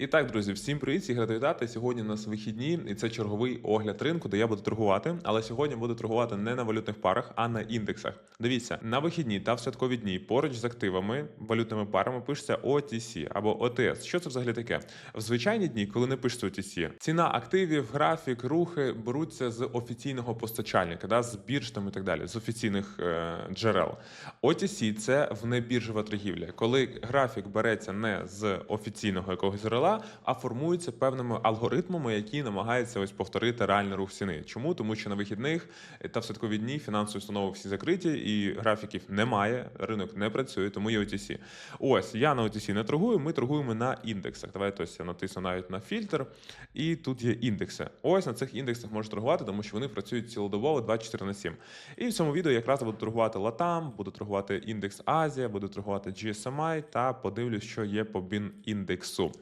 І так, друзі, всім привіт, всіх радий вітати. Сьогодні у нас вихідні, і це черговий огляд ринку, де я буду торгувати. Але сьогодні буду торгувати не на валютних парах, а на індексах. Дивіться, на вихідні та в святкові дні поруч з активами, валютними парами пишеться OTC або OTS. Що це взагалі таке? В звичайні дні, коли не пишеться OTC, ціна активів, графік, рухи беруться з офіційного постачальника, да, з бірж там і так далі, з офіційних е, джерел. OTC – це внебіржова торгівля, коли графік береться не з офіційного якогось джерела, а формується певними алгоритмами, які намагаються ось повторити реальний рух ціни. Чому? Тому що на вихідних та в святкові дні фінансові установи всі закриті і графіків немає, ринок не працює, тому є OTC. Ось я на OTC не торгую, ми торгуємо на індексах. Давайте ось я натисну навіть на фільтр, і тут є індекси. Ось на цих індексах можна торгувати, тому що вони працюють цілодобово 24 на 7. І в цьому відео якраз буду торгувати Latam, буду торгувати індекс Азія, буду торгувати GSMI та подивлюсь, що є по BIN індексу.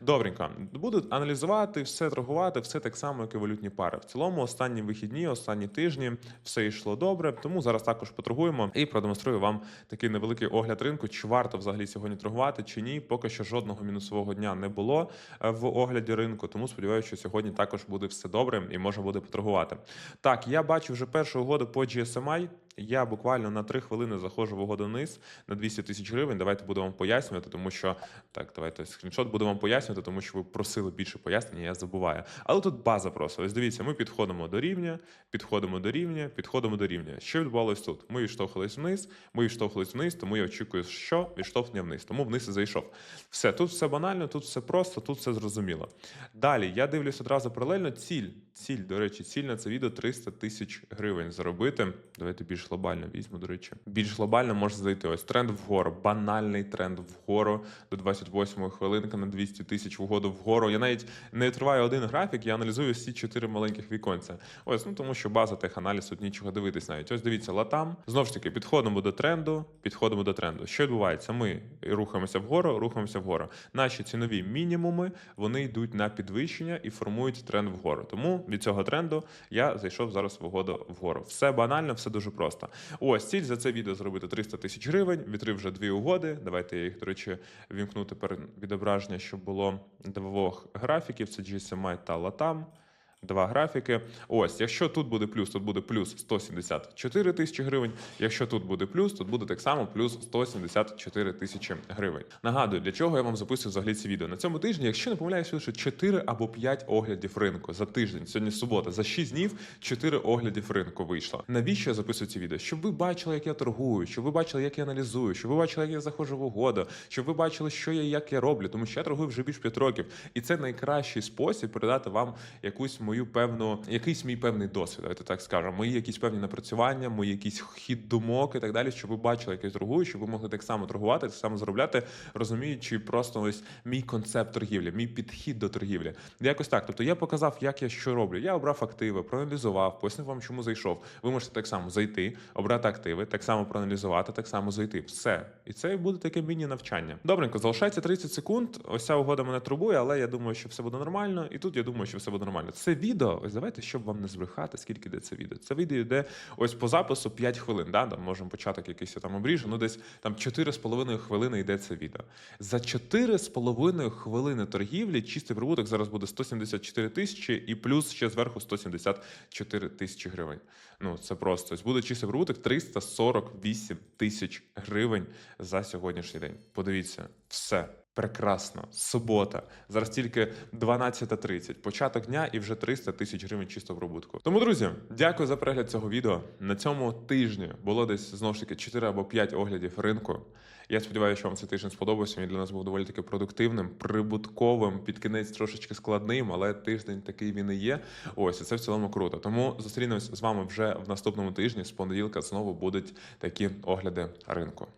Добренько, буду аналізувати, все торгувати, все так само, як і валютні пари. В цілому, останні вихідні, останні тижні все йшло добре. Тому зараз також поторгуємо і продемонструю вам такий невеликий огляд ринку. Чи варто взагалі сьогодні торгувати, чи ні. Поки що жодного мінусового дня не було е, в огляді ринку. Тому сподіваюся, що сьогодні також буде все добре і можна буде поторгувати. Так, я бачу вже першу угоду по GSMI. Я буквально на 3 хвилини заходжу в угоду на 200 тисяч гривень. Давайте буду вам пояснювати, тому що так, давайте скріншот буду вам пояснювати, тому що ви просили більше пояснення, я забуваю. Але тут база просто. Ось дивіться, ми підходимо до рівня, підходимо до рівня, підходимо до рівня. Що відбувалось тут? Ми відштовхувались вниз, ми відштовхувались вниз, тому я очікую, що відштовхнення вниз. Тому вниз і зайшов. Все, тут все банально, тут все просто, тут все зрозуміло. Далі я дивлюсь одразу паралельно. Ціль, ціль, до речі, ціль на це відео 300 тисяч гривень заробити. Давайте більш глобально візьму, до речі. Більш глобально може зайти. Ось тренд вгору, банальний тренд вгору до 28 хвилинка на 200 тисяч угоду вгору. Я навіть не триваю один графік, я аналізую всі чотири маленьких віконця. Ось, ну тому що база теханаліз, тут нічого дивитись навіть. Ось дивіться, латам. Знову ж таки, підходимо до тренду, підходимо до тренду. Що відбувається? Ми рухаємося вгору, рухаємося вгору. Наші цінові мінімуми вони йдуть на підвищення і формують тренд вгору. Тому від цього тренду я зайшов зараз в угоду вгору. Все банально, все дуже просто. Ось ціль за це відео зробити 300 тисяч гривень. Вітри вже дві угоди. Давайте я їх, до речі, вімкну тепер відображення, щоб було двох графіків: це GSMI та LATAM. Два графіки. Ось, якщо тут буде плюс, тут буде плюс 174 тисячі гривень. Якщо тут буде плюс, тут буде так само плюс 174 тисячі гривень. Нагадую, для чого я вам записую взагалі ці відео. На цьому тижні, якщо не помиляюсь, лише 4 або 5 оглядів ринку за тиждень. Сьогодні субота, за 6 днів 4 оглядів ринку вийшло. Навіщо я записую ці відео? Щоб ви бачили, як я торгую, щоб ви бачили, як я аналізую, щоб ви бачили, як я заходжу в угоду, щоб ви бачили, що я як я роблю, тому що я торгую вже більш 5 років, і це найкращий спосіб передати вам якусь мою певну, якийсь мій певний досвід. Давайте так скажемо. Мої якісь певні напрацювання, мої якісь хід думок і так далі, щоб ви бачили, як я торгую, щоб ви могли так само торгувати, так само заробляти, розуміючи просто ось мій концепт торгівлі, мій підхід до торгівлі. Якось так. Тобто я показав, як я що роблю. Я обрав активи, проаналізував, пояснив вам, чому зайшов. Ви можете так само зайти, обрати активи, так само проаналізувати, так само зайти. Все. І це буде таке міні-навчання. Добренько, залишається 30 секунд. Ось ця угода мене турбує, але я думаю, що все буде нормально. І тут я думаю, що все буде нормально. Це відео. Ось давайте, щоб вам не збрехати, скільки йде це відео. Це відео йде ось по запису 5 хвилин. Да? Там можемо початок якийсь там обріжу. Ну десь там 4,5 хвилини йде це відео. За 4,5 хвилини торгівлі чистий прибуток зараз буде 174 тисячі і плюс ще зверху 174 тисячі гривень. Ну це просто ось буде чистий прибуток 348 тисяч гривень за сьогоднішній день. Подивіться, все. Прекрасно, субота. Зараз тільки 12.30. Початок дня і вже 300 тисяч гривень чисто в прибутку. Тому, друзі, дякую за перегляд цього відео. На цьому тижні було десь знову ж таки 4 або 5 оглядів ринку. Я сподіваюся, що вам цей тиждень сподобався. Він для нас був доволі таки продуктивним, прибутковим, під кінець трошечки складним, але тиждень такий він і є. Ось і це в цілому круто. Тому зустрінемось з вами вже в наступному тижні. З понеділка знову будуть такі огляди ринку.